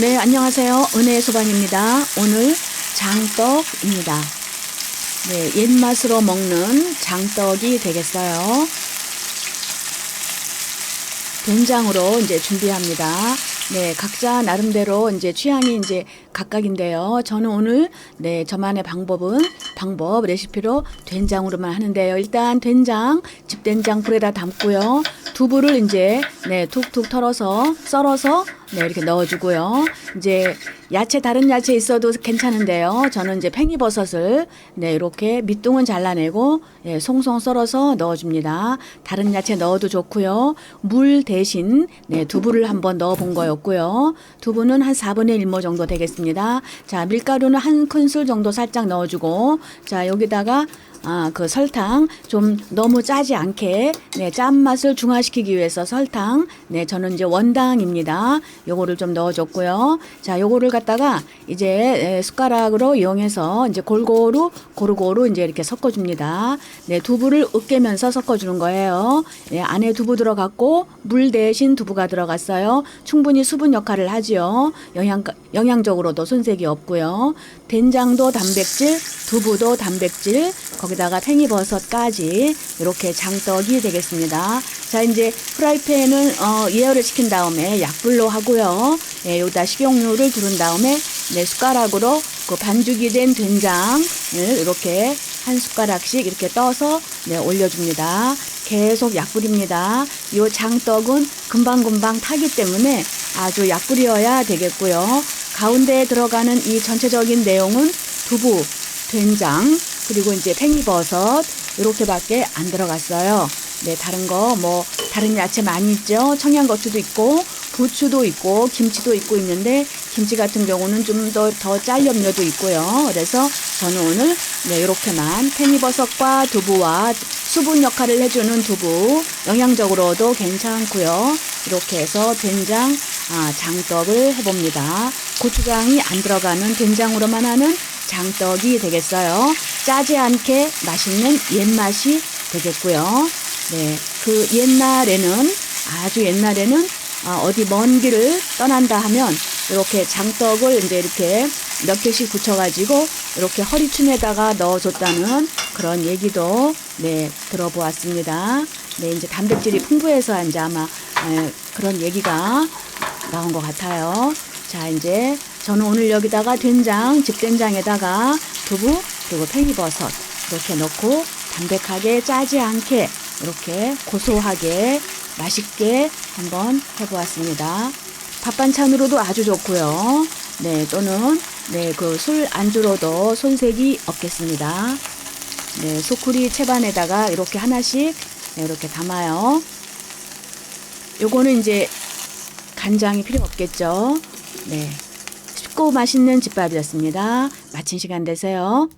네, 안녕하세요. 은혜의 소방입니다. 오늘 장떡입니다. 네, 옛맛으로 먹는 장떡이 되겠어요. 된장으로 이제 준비합니다. 네, 각자 나름대로 이제 취향이 이제 각각인데요. 저는 오늘 네, 저만의 방법은 방법 레시피로 된장으로만 하는데요. 일단 된장, 집된장 불에다 담고요. 두부를 이제 네, 툭툭 털어서 썰어서 네, 이렇게 넣어주고요. 이제 야채 다른 야채 있어도 괜찮은데요. 저는 이제 팽이버섯을 네, 이렇게 밑둥은 잘라내고 예, 송송 썰어서 넣어줍니다. 다른 야채 넣어도 좋고요. 물 대신 네, 두부를 한번 넣어본 거였고요. 두부는 한 4분의 1모 정도 되겠습니다. 자, 밀가루는 한 큰술 정도 살짝 넣어주고 자, 여기다가 아, 그 설탕 좀 너무 짜지 않게 네, 짠맛을 중화시키기 위해서 설탕 네, 저는 이제 원당입니다. 요거를 좀 넣어 줬고요. 자, 요거를 갖다가 이제 에, 숟가락으로 이용해서 이제 골고루 고루고루 이제 이렇게 섞어 줍니다. 네, 두부를 으깨면서 섞어 주는 거예요. 네, 안에 두부 들어갔고 물 대신 두부가 들어갔어요. 충분히 수분 역할을 하지요. 영양 영양적으로도 손색이 없고요. 된장도 단백질, 두부도 단백질, 거기다가 팽이버섯까지 이렇게 장떡이 되겠습니다. 자, 이제 프라이팬은 어, 예열을 시킨 다음에 약불로 하고요. 예, 여기다 식용유를 두른 다음에 네, 숟가락으로 그 반죽이 된 된장을 이렇게 한 숟가락씩 이렇게 떠서 네, 올려줍니다. 계속 약불입니다. 이 장떡은 금방금방 타기 때문에 아주 약불이어야 되겠고요. 가운데에 들어가는 이 전체적인 내용은 두부, 된장, 그리고 이제 팽이버섯 이렇게밖에 안 들어갔어요. 네, 다른 거 뭐 다른 야채 많이 있죠. 청양고추도 있고 부추도 있고 김치도 있고 있는데 김치 같은 경우는 좀 더 더 짤 염려도 있고요. 그래서 저는 오늘 네, 이렇게만 팽이버섯과 두부와 수분 역할을 해주는 두부 영양적으로도 괜찮고요. 이렇게 해서 된장 아, 장떡을 해봅니다. 고추장이 안 들어가는 된장으로만 하는 장떡이 되겠어요. 짜지 않게 맛있는 옛맛이 되겠고요. 네, 그 옛날에는 아주 옛날에는 아, 어디 먼 길을 떠난다 하면 이렇게 장떡을 이제 이렇게 몇 개씩 붙여가지고 이렇게 허리춤에다가 넣어줬다는 그런 얘기도 네 들어보았습니다. 네 이제 단백질이 풍부해서 이제 아마 에, 그런 얘기가 나온 것 같아요. 자 이제 저는 오늘 여기다가 된장, 집된장에다가 두부 그리고 팽이버섯 이렇게 넣고 담백하게 짜지 않게 이렇게 고소하게 맛있게 한번 해보았습니다. 밥 반찬으로도 아주 좋고요. 네, 또는 네, 그 술 안주로도 손색이 없겠습니다. 네, 소쿠리 채반에다가 이렇게 하나씩 네, 이렇게 담아요. 요거는 이제 간장이 필요 없겠죠. 네. 맛있는 집밥이었습니다. 마친 시간 되세요.